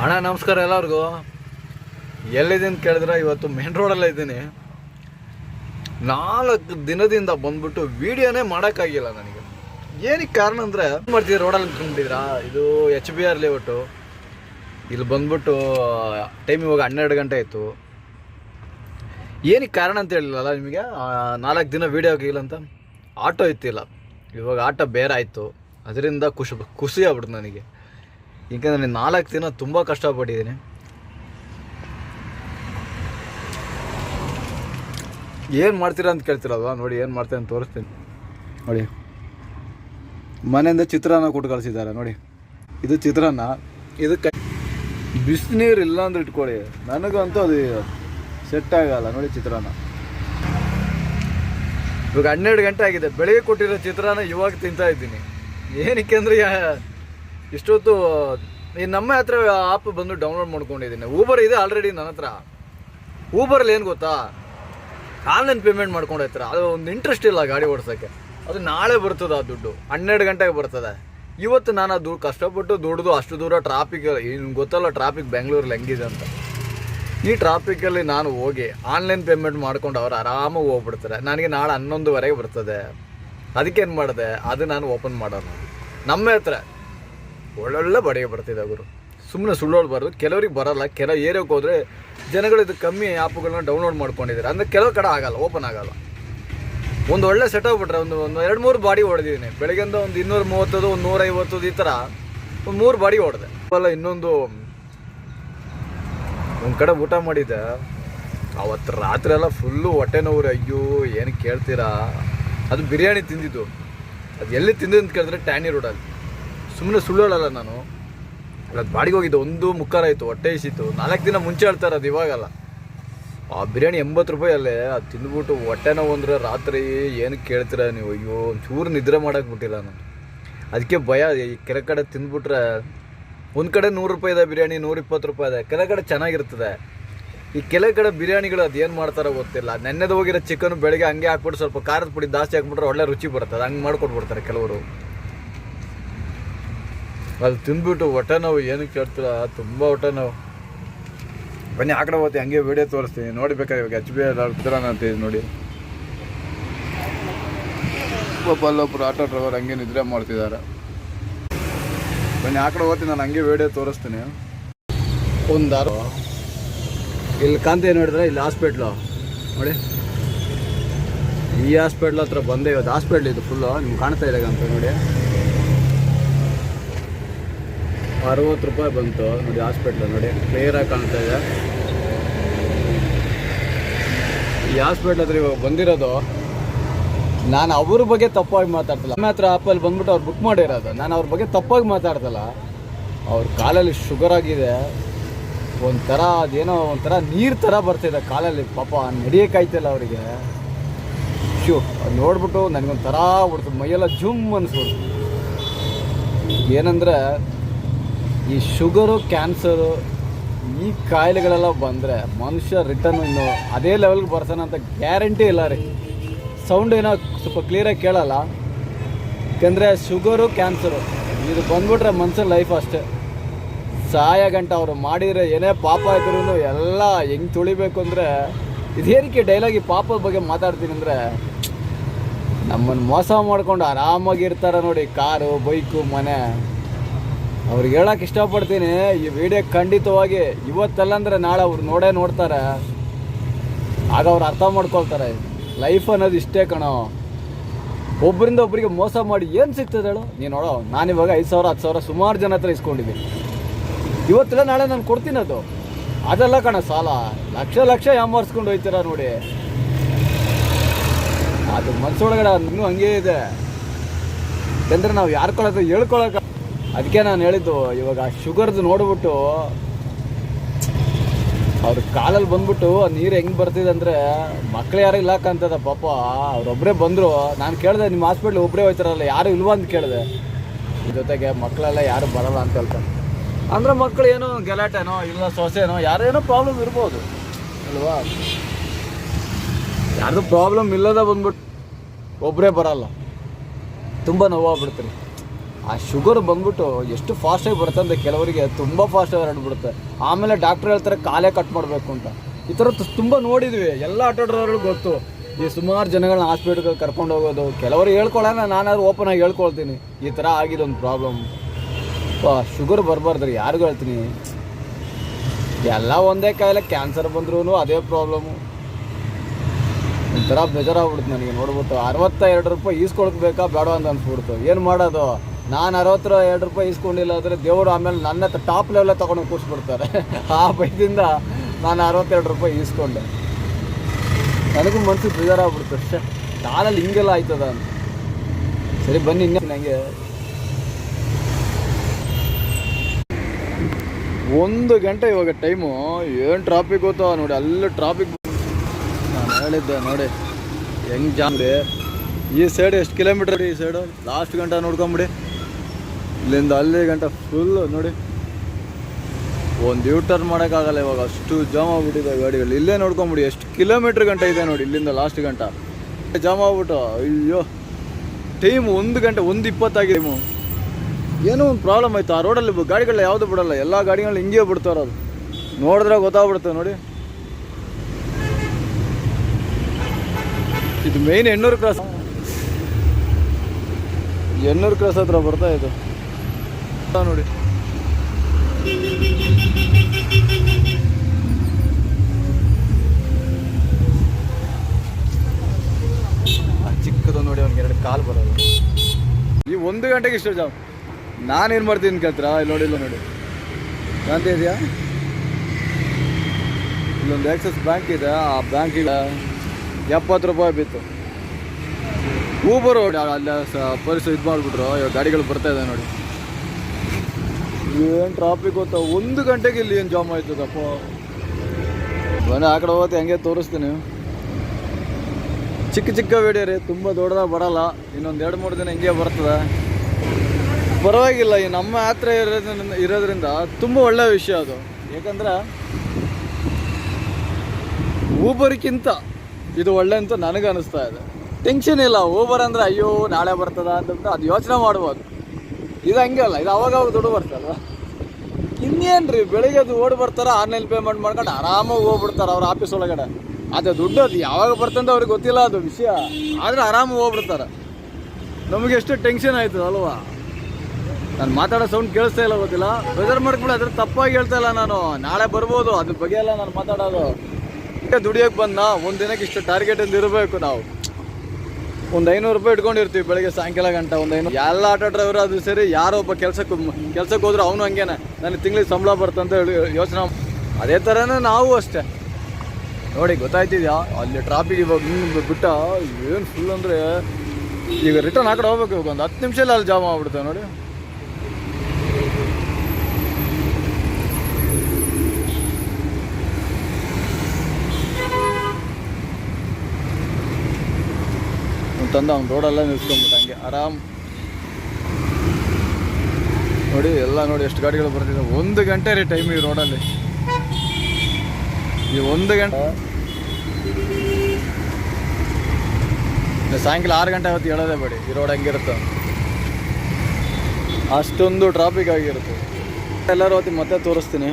ಅಣ್ಣ, ನಮಸ್ಕಾರ ಎಲ್ಲರಿಗೂ. ಎಲ್ಲಿದ್ದೀನಿ ಕೇಳಿದ್ರೆ ಇವತ್ತು ಮೇನ್ ರೋಡಲ್ಲೇ ಇದ್ದೀನಿ. ನಾಲ್ಕು ದಿನದಿಂದ ಬಂದ್ಬಿಟ್ಟು ವಿಡಿಯೋನೇ ಮಾಡೋಕ್ಕಾಗಿಲ್ಲ ನನಗೆ. ಏನಕ್ಕೆ ಕಾರಣ ಅಂದರೆ ಮಾಡ್ತೀವಿ ರೋಡಲ್ಲಿ ಅಂದ್ಕೊಂಡಿದ್ರಾ ಇದು ಎಚ್ ಬಿ ಆರ್ ಲೇಔಟು ಇಲ್ಲಿ ಬಂದ್ಬಿಟ್ಟು ಟೈಮ್ ಇವಾಗ ಹನ್ನೆರಡು ಗಂಟೆ ಆಯಿತು. ಏನಕ್ಕೆ ಕಾರಣ ಅಂತ ಹೇಳಿಲ್ಲಲ್ಲ ನಿಮಗೆ? ನಾಲ್ಕು ದಿನ ವೀಡಿಯೋ ಆಗಿಲ್ಲ ಅಂತ? ಆಟೋ ಇತ್ತಿಲ್ಲ ಇವಾಗ ಆಟೋ ಬೇರೆ ಆಯಿತು. ಅದರಿಂದ ಖುಷಿ ಖುಷಿ ಆಗ್ಬಿಡ್ತು ನನಗೆ. ನಾನು ನಾಲ್ಕು ದಿನ ತುಂಬ ಕಷ್ಟಪಟ್ಟಿದ್ದೀನಿ. ಏನು ಮಾಡ್ತೀರಾ ಅಂತ ಕೇಳ್ತಿರಲ್ವಾ? ನೋಡಿ ಏನು ಮಾಡ್ತೀನಿ ಅಂತ ತೋರಿಸ್ತೀನಿ. ನೋಡಿ. ಮನೆಯಿಂದ ಚಿತ್ರಾನ್ನ ಕೊಟ್ಟು ಕಳಿಸಿದ್ದಾರೆ, ನೋಡಿ. ಇದು ಚಿತ್ರಾನ್ನ. ಇದು ಕ ಬಿಸಿನೀರು ಇಲ್ಲ ಅಂದ್ರೆ ಇಟ್ಕೊಳ್ಳಿ. ನನಗಂತೂ ಅದು ಸೆಟ್ ಆಗಲ್ಲ, ನೋಡಿ ಚಿತ್ರಾನ್ನ. ಇವಾಗ ಹನ್ನೆರಡು ಗಂಟೆ ಆಗಿದೆ. ಬೆಳಿಗ್ಗೆ ಕೊಟ್ಟಿರೋ ಚಿತ್ರಾನ್ನ ಇವಾಗ ತಿಂತಾ ಇದ್ದೀನಿ. ಏನಕ್ಕೆ ಅಂದರೆ ಇಷ್ಟೊತ್ತು, ಈ ನಮ್ಮ ಹತ್ರ ಆ್ಯಪ್ ಬಂದು ಡೌನ್ಲೋಡ್ ಮಾಡ್ಕೊಂಡಿದ್ದೀನಿ. ಊಬರ್ ಇದೆ ಆಲ್ರೆಡಿ ನನ್ನ ಹತ್ರ. ಊಬರಲ್ಲಿ ಏನು ಗೊತ್ತಾ? ಆನ್ಲೈನ್ ಪೇಮೆಂಟ್ ಮಾಡ್ಕೊಂಡೈತ್ರ ಅದು ಒಂದು ಇಂಟ್ರೆಸ್ಟ್ ಇಲ್ಲ ಗಾಡಿ ಓಡಿಸೋಕ್ಕೆ. ಅದು ನಾಳೆ ಬರ್ತದೆ ಆ ದುಡ್ಡು. ಹನ್ನೆರಡು ಗಂಟೆಗೆ ಬರ್ತದೆ. ಇವತ್ತು ನಾನು ಅದು ಕಷ್ಟಪಟ್ಟು ದುಡ್ದು ಅಷ್ಟು ದೂರ ಟ್ರಾಫಿಕ್ ಏನು ಗೊತ್ತಲ್ಲ ಟ್ರಾಫಿಕ್ ಬೆಂಗಳೂರಲ್ಲಿ ಹೆಂಗಿದೆ ಅಂತ. ಈ ಟ್ರಾಫಿಕಲ್ಲಿ ನಾನು ಹೋಗಿ ಆನ್ಲೈನ್ ಪೇಮೆಂಟ್ ಮಾಡ್ಕೊಂಡು ಅವ್ರು ಆರಾಮಾಗಿ ಹೋಗ್ಬಿಡ್ತಾರೆ. ನನಗೆ ನಾಳೆ ಹನ್ನೊಂದುವರೆಗೆ ಬರ್ತದೆ. ಅದಕ್ಕೇನು ಮಾಡಿದೆ? ಅದು ನಾನು ಓಪನ್ ಮಾಡೋಣ. ನಮ್ಮ ಹತ್ರ ಒಳ್ಳೊಳ್ಳೆ ಬಾಡಿಗೆ ಬರ್ತಿದೆ ಗುರು. ಸುಮ್ಮನೆ ಸುಳ್ಳೋಳ್ಬಾರ್ದು. ಕೆಲವ್ರಿಗೆ ಬರಲ್ಲ. ಕೆಲವು ಏರಿಯಾಕ್ಕೆ ಹೋದರೆ ಜನಗಳು ಇದು ಕಮ್ಮಿ ಆ್ಯಪ್ಗಳನ್ನ ಡೌನ್ಲೋಡ್ ಮಾಡ್ಕೊಂಡಿದ್ದಾರೆ. ಅಂದರೆ ಕೆಲವು ಕಡೆ ಆಗಲ್ಲ, ಓಪನ್ ಆಗಲ್ಲ. ಒಂದು ಒಳ್ಳೆ ಸೆಟ್ ಬಿಟ್ರೆ ಒಂದು ಒಂದು ಎರಡು ಮೂರು ಬಾಡಿ ಹೊಡೆದಿದ್ದೀನಿ. ಬೆಳಗ್ಗೆಂದ ಒಂದು ಇನ್ನೂರು ಮೂವತ್ತದು, ಒಂದು ನೂರ ಐವತ್ತದು ಈ ಥರ ಒಂದು ಮೂರು ಬಾಡಿ ಹೊಡೆದೆ. ಅಲ್ಲ, ಇನ್ನೊಂದು ಒಂದು ಕಡೆ ಊಟ ಮಾಡಿದ್ದೆ. ಅವತ್ತು ರಾತ್ರಿ ಎಲ್ಲ ಫುಲ್ಲು ಹೊಟ್ಟೆ ನೋವು. ಅಯ್ಯೋ, ಏನು ಕೇಳ್ತೀರಾ? ಅದು ಬಿರಿಯಾನಿ ತಿಂದಿದ್ದು. ಅದು ಎಲ್ಲಿ ತಿಂದಿದ್ದು ಅಂತ ಕೇಳಿದ್ರೆ ಟ್ಯಾನಿ ರೋಡಲ್ಲಿ. ಸುಮ್ಮನೆ ಸುಳ್ಳು ಹೇಳಲ್ಲ ನಾನು ಅದು ಬಾಡಿಗೆ ಹೋಗಿದ್ದು ಒಂದು ಮುಕ್ಕಾರ ಆಯಿತು, ಹೊಟ್ಟೆ ಇಸಿತ್ತು ನಾಲ್ಕು ದಿನ ಮುಂಚೆ ಹೇಳ್ತಾರೆ ಅದು ಇವಾಗಲ್ಲ. ಆ ಬಿರಿಯಾನಿ ಎಂಬತ್ತು ರೂಪಾಯಿ ಅಲ್ಲೇ ಅದು ತಿಂದ್ಬಿಟ್ಟು ಹೊಟ್ಟೆ ನೋವು ಅಂದ್ರೆ ರಾತ್ರಿ ಏನು ಕೇಳ್ತೀರ ನೀವು? ಅಯ್ಯೋ, ಒಂಚೂರು ನಿದ್ರೆ ಮಾಡಕ್ಕೆ ಬಿಟ್ಟಿಲ್ಲ ನಾನು. ಅದಕ್ಕೆ ಭಯ, ಈ ಕೆರೆ ಕಡೆ ತಿಂದ್ಬಿಟ್ರೆ ಒಂದು ಕಡೆ ನೂರು ರೂಪಾಯಿ ಇದೆ ಬಿರಿಯಾನಿ, ನೂರ ಇಪ್ಪತ್ತು ರೂಪಾಯಿ ಇದೆ. ಕೆಲ ಕಡೆ ಚೆನ್ನಾಗಿರ್ತದೆ. ಈ ಕೆಲ ಕಡೆ ಬಿರಿಯಾನಿಗಳು ಅದು ಏನು ಮಾಡ್ತಾರೋ ಗೊತ್ತಿಲ್ಲ. ನೆನ್ನೆದು ಹೋಗಿರೋ ಚಿಕನ್ ಬೆಳಗ್ಗೆ ಹಂಗೆ ಹಾಕ್ಬಿಟ್ಟು ಸ್ವಲ್ಪ ಖಾರದ ಪುಡಿ ಜಾಸ್ತಿ ಹಾಕ್ಬಿಟ್ರೆ ಒಳ್ಳೆ ರುಚಿ ಬರ್ತದೆ ಹಂಗೆ ಮಾಡ್ಕೊಟ್ಬಿಡ್ತಾರೆ ಕೆಲವರು. ಅದು ತಿಂದ್ಬಿಟ್ಟು ಹೊಟ್ಟೆ ನೋವು ಏನಕ್ಕೆ ಕೇಳ್ತೀರ ತುಂಬ ಹೊಟ್ಟೆ ನೋವು. ಬನ್ನಿ, ಆ ಕಡೆ ಹೋಗಿ ಹಂಗೆ ವಿಡಿಯೋ ತೋರಿಸ್ತೀನಿ. ನೋಡಿ ಇವಾಗ ಎಚ್ ಬಿ ಐ ಅಂತ ನೋಡಿ. ಒಬ್ಬಲ್ಲೊಬ್ರು ಆಟೋ ಡ್ರೈವರ್ ಹಂಗೆ ನಿದ್ರೆ ಮಾಡ್ತಿದ್ದಾರೆ. ಬನ್ನಿ, ಆ ಕಡೆ ಹೋಗ್ತೀನಿ ನಾನು ಹಂಗೆ ವಿಡಿಯೋ ತೋರಿಸ್ತೀನಿ. ಒಂದು ಆರು. ಇಲ್ಲಿ ಕಾಂತಿ ನೋಡಿದ್ರೆ, ಇಲ್ಲಿ ಹಾಸ್ಪಿಟ್ಲು ನೋಡಿ. ಈ ಹಾಸ್ಪಿಟ್ಲ್ ಹತ್ರ ಬಂದೆ ಇವತ್ತು. ಹಾಸ್ಪಿಟ್ಲ್ ಇದು ಫುಲ್ಲು ನಿಮ್ಗೆ ಕಾಣ್ತಾ ಇದೆ ಅಂತ ನೋಡಿ. ಅರವತ್ತು ರೂಪಾಯಿ ಬಂತು ನೋಡಿ ಹಾಸ್ಪಿಟ್ಲ್, ನೋಡಿ ಕ್ಲಿಯರಾಗಿ ಕಾಣ್ತಾ ಇದೆ. ಈ ಹಾಸ್ಪಿಟ್ಲ್ ಹತ್ರ ಇವಾಗ ಬಂದಿರೋದು, ನಾನು ಅವ್ರ ಬಗ್ಗೆ ತಪ್ಪಾಗಿ ಮಾತಾಡ್ತಲ್ಲ. ನಮ್ಮ ಹತ್ರ ಆ್ಯಪಲ್ಲಿ ಬಂದ್ಬಿಟ್ಟು ಅವ್ರು ಬುಕ್ ಮಾಡಿರೋದು. ನಾನು ಅವ್ರ ಬಗ್ಗೆ ತಪ್ಪಾಗಿ ಮಾತಾಡ್ತಲ್ಲ. ಅವ್ರ ಕಾಲಲ್ಲಿ ಶುಗರ್ ಆಗಿದೆ. ಒಂಥರ ಅದೇನೋ ಒಂಥರ ನೀರು ಥರ ಬರ್ತಿದೆ ಕಾಲಲ್ಲಿ. ಪಾಪ ನಡೆಯೋಕ್ಕಾಯ್ತಿಲ್ಲ ಅವರಿಗೆ. ಶೂ ಅದು ನೋಡ್ಬಿಟ್ಟು ನನಗೊಂಥರ ಬಿಡ್ತು ಮೈಯೆಲ್ಲ ಜುಮ್ ಅನಿಸ್ಬಿಡ್ತು. ಏನಂದರೆ ಈ ಶುಗರು, ಕ್ಯಾನ್ಸರು ಈ ಕಾಯಿಲೆಗಳೆಲ್ಲ ಬಂದರೆ ಮನುಷ್ಯ ರಿಟರ್ನ್ ಇನ್ನು ಅದೇ ಲೆವೆಲ್ಗೆ ಬರ್ತಾನೆ ಅಂತ ಗ್ಯಾರಂಟಿ ಇಲ್ಲ ರೀ. ಸೌಂಡ್ ಏನೋ ಸ್ವಲ್ಪ ಕ್ಲಿಯರಾಗಿ ಕೇಳಲ್ಲ. ಯಾಕೆಂದರೆ ಶುಗರು, ಕ್ಯಾನ್ಸರು ಇದು ಬಂದ್ಬಿಟ್ರೆ ಮನುಷ್ಯನ ಲೈಫ್ ಅಷ್ಟೇ. ಸಹಾಯ ಗಂಟ ಅವರು ಮಾಡಿದರೆ ಏನೇ ಪಾಪ ಇದ್ರೂ ಎಲ್ಲ ಹೆಂಗೆ ತುಳಿಬೇಕು ಅಂದರೆ ಇದೇನಕ್ಕೆ ಡೈಲಾಗ್ ಪಾಪದ ಬಗ್ಗೆ ಮಾತಾಡ್ತೀನಿ ಅಂದರೆ ನಮ್ಮನ್ನು ಮೋಸ ಮಾಡ್ಕೊಂಡು ಆರಾಮಾಗಿರ್ತಾರೆ ನೋಡಿ, ಕಾರು, ಬೈಕು, ಮನೆ. ಅವ್ರಿಗೆ ಹೇಳಕ್ಕೆ ಇಷ್ಟಪಡ್ತೀನಿ, ಈ ವಿಡಿಯೋ ಖಂಡಿತವಾಗಿ ಇವತ್ತಲ್ಲ ಅಂದ್ರೆ ನಾಳೆ ಅವ್ರು ನೋಡೇ ನೋಡ್ತಾರೆ. ಆಗ ಅವ್ರು ಅರ್ಥ ಮಾಡ್ಕೊಳ್ತಾರೆ ಲೈಫ್ ಅನ್ನೋದು ಇಷ್ಟೇ ಕಣೋ. ಒಬ್ಬರಿಂದ ಒಬ್ಬರಿಗೆ ಮೋಸ ಮಾಡಿ ಏನು ಸಿಗ್ತದೆ ಹೇಳು? ನೀನು ನೋಡೋ ನಾನಿವಾಗ ಐದು ಸಾವಿರ, ಹತ್ತು ಸಾವಿರ ಸುಮಾರು ಜನ ಹತ್ರ ಇಸ್ಕೊಂಡಿದ್ದೀನಿ. ಇವತ್ತೆಲ್ಲ ನಾಳೆ ನಾನು ಕೊಡ್ತೀನಿ ಅದು. ಅದೆಲ್ಲ ಕಣ ಸಾಲ, ಲಕ್ಷ ಲಕ್ಷ ಯಾಮಾರಿಸ್ಕೊಂಡು ಹೋಯ್ತೀರ ನೋಡಿ. ಅದು ಮನಸ್ಸೊಳಗಡೆ ಇನ್ನೂ ಹಂಗೇ ಇದೆ. ಯಾಕಂದ್ರೆ ನಾವು ಯಾರ ಕೊಳಕ್ಕೆ ಹೇಳ್ಕೊಳಕ ಅದಕ್ಕೆ ನಾನು ಹೇಳಿದ್ದು, ಇವಾಗ ಶುಗರ್ದು ನೋಡ್ಬಿಟ್ಟು ಅವ್ರ ಕಾಲಲ್ಲಿ ಬಂದ್ಬಿಟ್ಟು ನೀರು ಹೆಂಗೆ ಬರ್ತಿದೆ ಅಂದರೆ ಮಕ್ಳು ಯಾರು ಇಲ್ಲ ಕಾಣ್ತದ ಪಾಪ. ಅವ್ರೊಬ್ಬರೇ ಬಂದರು. ನಾನು ಕೇಳಿದೆ, ನಿಮ್ಮ ಹಾಸ್ಪಿಟ್ಲ್ ಒಬ್ಬರೇ ಹೋಯ್ತಾರಲ್ಲ, ಯಾರು ಇಲ್ವಾ? ಅಂತ ಕೇಳಿದೆ. ಜೊತೆಗೆ ಮಕ್ಕಳೆಲ್ಲ ಯಾರು ಬರಲ್ಲ ಅಂತ ಹೇಳ್ತಾರೆ ಅಂದರೆ ಮಕ್ಕಳು ಏನೋ ಗಲಾಟೆನೋ ಇಲ್ಲ ಸೊಸೆನೋ ಯಾರೇನೋ ಪ್ರಾಬ್ಲಮ್ ಇರ್ಬೋದು. ಅಲ್ವಾ? ಯಾರ್ದು ಪ್ರಾಬ್ಲಮ್ ಇಲ್ಲದ ಬಂದ್ಬಿಟ್ಟು ಒಬ್ಬರೇ ಬರಲ್ಲ. ತುಂಬ ನೋವಾಗ್ಬಿಡ್ತೀನಿ. ಆ ಶುಗರ್ ಬಂದ್ಬಿಟ್ಟು ಎಷ್ಟು ಫಾಸ್ಟಾಗಿ ಬರುತ್ತೆ ಅಂದರೆ ಕೆಲವರಿಗೆ ತುಂಬ ಫಾಸ್ಟಾಗಿ ಹರಡ್ಬಿಡುತ್ತೆ. ಆಮೇಲೆ ಡಾಕ್ಟ್ರ್ ಹೇಳ್ತಾರೆ ಕಾಲೇ ಕಟ್ ಮಾಡಬೇಕು ಅಂತ. ಈ ಥರ ತುಂಬ ನೋಡಿದ್ವಿ. ಎಲ್ಲ ಆಟೋ ಡ್ರೈವರ್ಗಳು ಗೊತ್ತು. ಈ ಸುಮಾರು ಜನಗಳನ್ನ ಹಾಸ್ಪಿಟ್ಲ್ಗೆ ಕರ್ಕೊಂಡು ಹೋಗೋದು. ಕೆಲವರು ಹೇಳ್ಕೊಳ್ಳೋಣ, ನಾನಾದ್ರೂ ಓಪನ್ ಆಗಿ ಹೇಳ್ಕೊಳ್ತೀನಿ. ಈ ಥರ ಆಗಿದೆ ಒಂದು ಪ್ರಾಬ್ಲಮ್ ಶುಗರ್ ಬರಬಾರ್ದ್ರಿ. ಯಾರಿಗೂ ಹೇಳ್ತೀನಿ. ಎಲ್ಲ ಒಂದೇ ಕಾಯಿಲೆ ಕ್ಯಾನ್ಸರ್ ಬಂದ್ರೂ ಅದೇ ಪ್ರಾಬ್ಲಮ್ಮು ಒಂಥರ ಬೇಜಾರಾಗ್ಬಿಡುತ್ತೆ ನನಗೆ. ನೋಡ್ಬಿಟ್ಟು ಅರವತ್ತ ಎರಡು ರೂಪಾಯಿ ಈಸ್ಕೊಳ್ಬೇಕಾ ಬೇಡ ಅಂತ ಅನ್ಸ್ಬಿಡ್ತು. ಏನು ಮಾಡೋದು? ನಾನು ಅರವತ್ತರ ಎರಡು ರೂಪಾಯಿ ಇಸ್ಕೊಂಡಿಲ್ಲ ಅಂದರೆ ದೇವರು ಆಮೇಲೆ ನನ್ನ ಟಾಪ್ ಲೆವೆಲ್ಲ ತೊಗೊಂಡು ಕೂರಿಸ್ಬಿಡ್ತಾರೆ ಆ ಬೈದಿಂದ ನಾನು ಅರವತ್ತೆರಡು ರೂಪಾಯಿ ಇಸ್ಕೊಂಡೆ ನನಗೂ ಮನಸ್ಸು ಬೇಜಾರಾಗ್ಬಿಡ್ತು ಅಷ್ಟೇ. ನಾನಲ್ಲಿ ಹಿಂಗೆಲ್ಲ ಆಯ್ತದ ಅಂತ. ಸರಿ, ಬನ್ನಿ, ಇನ್ನೇ ನನಗೆ ಒಂದು ಗಂಟೆ ಇವಾಗ ಟೈಮು ಏನು ಟ್ರಾಫಿಕ್ ಗೊತ್ತೋ? ನೋಡಿ, ಅಲ್ಲೂ ಟ್ರಾಫಿಕ್ ನಾನು ಹೇಳಿದ್ದೆ, ನೋಡಿ, ಹೆಂಗೆ ಜಾಮ್ ಈ ಸೈಡ್ ಎಷ್ಟು ಕಿಲೋಮೀಟರ್ ಈ ಸೈಡು ಲಾಸ್ಟ್ ಗಂಟೆ ನೋಡ್ಕೊಂಬಿಡಿ. ಇಲ್ಲಿಂದ ಅಲ್ಲಿ ಗಂಟ ಫುಲ್ಲು ನೋಡಿ. ಒಂದು ಯೂ ಟರ್ನ್ ಮಾಡೋಕ್ಕಾಗಲ್ಲ ಇವಾಗ. ಅಷ್ಟು ಜಾಮ್ ಆಗ್ಬಿಟ್ಟಿದೆ ಗಾಡಿಗಳು ಇಲ್ಲೇ ನೋಡ್ಕೊಂಬಿಡಿ, ಎಷ್ಟು ಕಿಲೋಮೀಟ್ರ್ ಗಂಟೆ ಇದೆ ನೋಡಿ ಇಲ್ಲಿಂದ ಲಾಸ್ಟ್ ಗಂಟ. ಜಾಮ್ ಆಗ್ಬಿಟ್ಟು, ಅಯ್ಯೋ. ಟೈಮ್ ಒಂದು ಗಂಟೆ, ಒಂದು ಇಪ್ಪತ್ತಾಗಿದೆ ಟೈಮು ಏನೋ ಒಂದು ಪ್ರಾಬ್ಲಮ್ ಆಯಿತು. ಆ ರೋಡಲ್ಲಿ ಗಾಡಿಗಳು ಯಾವುದು ಬಿಡೋಲ್ಲ. ಎಲ್ಲ ಗಾಡಿಗಳು ಹಿಂಗೆ ಬಿಡ್ತಾರೆ ಅದು ನೋಡಿದ್ರೆ ಗೊತ್ತಾಗ್ಬಿಡುತ್ತೆ ನೋಡಿ. ಇದು main Ennur cross Ennur cross ಹತ್ರ ಬರ್ತಾ ಇದು. ನೋಡಿ. ಚಿಕ್ಕದು ನೋಡಿ ಅವ್ನಿಗೆ ಎರಡು ಕಾಲು ಬರೋದು. ಈ ಒಂದು ಗಂಟೆಗೆ ಇಷ್ಟು ಜಾಮ್. ನಾನೇನು ಮಾಡ್ತೀನಿ ಕೇಳ್ತೀರ? ಇಲ್ಲಿ ನೋಡಿ ಕಾಣ್ತಾ ಇದೆಯಾ? ಇಲ್ಲೊಂದು ಆಕ್ಸಿಸ್ ಬ್ಯಾಂಕ್ ಇದೆ. ಆ ಬ್ಯಾಂಕಿಗೆ ಎಪ್ಪತ್ತು ರೂಪಾಯಿ ಬಿತ್ತು. ಊಬರು ಅಲ್ಲಿ ಪರಿಸರ ಇದು ಮಾಡಿಬಿಟ್ರು. ಇವಾಗ ಗಾಡಿಗಳು ಬರ್ತಾ ಇದೆ ನೋಡಿ. ಏನು ಟ್ರಾಫಿಕ್ ಗೊತ್ತಾ? ಒಂದು ಗಂಟೆಗೆ ಇಲ್ಲಿ ಏನು ಜಾಮ್ ಆಯ್ತದಪ್ಪ ಮನೆ ಆ ಕಡೆ ಹೋಗುತ್ತೆ, ಹಂಗೆ ತೋರಿಸ್ತೀನಿ. ಚಿಕ್ಕ ಚಿಕ್ಕ ವಿಡಿಯೋ ರೀ, ತುಂಬ ದೊಡ್ಡದಾಗ ಬರಲ್ಲ. ಇನ್ನೊಂದು ಎರಡು ಮೂರು ದಿನ ಹಿಂಗೆ ಬರ್ತದೆ. ಪರವಾಗಿಲ್ಲ, ಈ ನಮ್ಮ ಯಾತ್ರೆ ಇರೋದ್ರಿಂದ ಇರೋದ್ರಿಂದ ತುಂಬ ಒಳ್ಳೆಯ ವಿಷಯ ಅದು. ಯಾಕಂದ್ರೆ ಊಬರ್ಗಿಂತ ಇದು ಒಳ್ಳೆ ಅಂತ ನನಗೆ ಅನಿಸ್ತಾ ಇದೆ. ಟೆನ್ಷನ್ ಇಲ್ಲ ಊಬರ್ ಅಂದರೆ, ಅಯ್ಯೋ, ನಾಳೆ ಬರ್ತದ ಅಂತ ಅದು ಯೋಚನೆ ಮಾಡ್ಬೋದು. ಇದು ಹಂಗೆ ಇದು ಅವಾಗ ದುಡ್ಡು ಬರ್ತಲ್ಲ ಇನ್ನೇನು ಬೆಳಿಗ್ಗೆ ಅದು ಓಡಿ ಬರ್ತಾರೆ, ಆನ್ಲೈನ್ ಪೇಮೆಂಟ್ ಮಾಡ್ಕೊಂಡು ಆರಾಮಾಗಿ ಹೋಗ್ಬಿಡ್ತಾರೆ ಅವ್ರ ಆಫೀಸ್ ಒಳಗಡೆ. ಅದೇ ದುಡ್ಡು ಅದು, ಯಾವಾಗ ಬರ್ತಂತ ಅವ್ರಿಗೆ ಗೊತ್ತಿಲ್ಲ ಅದು ವಿಷಯ. ಆದರೆ ಆರಾಮಾಗಿ ಹೋಗ್ಬಿಡ್ತಾರೆ. ನಮಗೆ ಎಷ್ಟು ಟೆನ್ಷನ್ ಆಯಿತು ಅಲ್ವಾ? ನಾನು ಮಾತಾಡೋ ಸೌಂಡ್ ಕೇಳಿಸ್ತಾ ಇಲ್ಲ ಗೊತ್ತಿಲ್ಲ. ಬೇಜಾರು ಮಾಡ್ಕೊಂಡು ಅದ್ರ ತಪ್ಪಾಗಿ ಹೇಳ್ತಾ ಇಲ್ಲ ನಾನು. ನಾಳೆ ಬರ್ಬೋದು, ಅದ್ರ ಬಗ್ಗೆ ಎಲ್ಲ ನಾನು ಮಾತಾಡೋದು. ದುಡಿಯೋಕೆ ಬಂದ ಒಂದು ದಿನಕ್ಕೆ ಇಷ್ಟು ಟಾರ್ಗೆಟ್ ಅಂತ ಇರಬೇಕು ನಾವು. ಒಂದು ಐನೂರು ರೂಪಾಯಿ ಇಟ್ಕೊಂಡಿರ್ತೀವಿ ಬೆಳಗ್ಗೆ ಸಾಯಂಕಾಲ ಗಂಟೆ ಒಂದು ಐನೂರು. ಎಲ್ಲ ಆಟೋ ಡ್ರೈವರ್ ಅದು ಸರಿ, ಯಾರೋ ಒಬ್ಬ ಕೆಲಸಕ್ಕೆ ಕೆಲ್ಸಕ್ಕೆ ಹೋದ್ರೆ ಅವನು ಹಂಗೇನೆ. ನನಗೆ ತಿಂಗಳಿಗೆ ಸಂಬಳ ಬರ್ತಂತ ಹೇಳಿ ಯೋಚನೆ ಅದೇ ಥರನೇ ನಾವು ಅಷ್ಟೇ. ನೋಡಿ, ಗೊತ್ತಾಯ್ತಿದ್ಯಾ? ಅಲ್ಲಿ ಟ್ರಾಫಿಕ್ ಇವಾಗ ಹಿಂಗೆ ಬಿಟ್ಟ ಏನು ಫುಲ್ ಅಂದರೆ ಈಗ ರಿಟರ್ನ್ ಆ ಕಡೆ ಹೋಗ್ಬೇಕು, ಇವಾಗ ಒಂದು ಹತ್ತು ನಿಮಿಷದಲ್ಲಿ ಅಲ್ಲಿ ಜಾಮ್ ಆಗ್ಬಿಡ್ತೇವೆ ನೋಡಿ. ತಂದ ಅವ್ನು ರೋಡೆಲ್ಲ ಹಂಗೆ. ಆರಾಮ್. ನೋಡಿ, ಎಲ್ಲ ನೋಡಿ ಎಷ್ಟು ಗಾಡಿಗಳು ಬರ್ತಿದೆ. ಒಂದು ಗಂಟೆ ರೀ ಟೈಮ್ ಈ ರೋಡಲ್ಲಿ ಈ ಒಂದು ಗಂಟೆ. ಸಾಯಂಕಾಲ ಆರು ಗಂಟೆ ಹೊತ್ತು ಹೇಳೋದೇ ಬೇಡಿ. ಈ ರೋಡ್ ಹೆಂಗಿರುತ್ತೆ. ಅಷ್ಟೊಂದು ಟ್ರಾಫಿಕ್ ಆಗಿರುತ್ತೆ. ಎಲ್ಲರೂ ಹೊತ್ತಿಗೆ ಮತ್ತೆ ತೋರಿಸ್ತೀನಿ.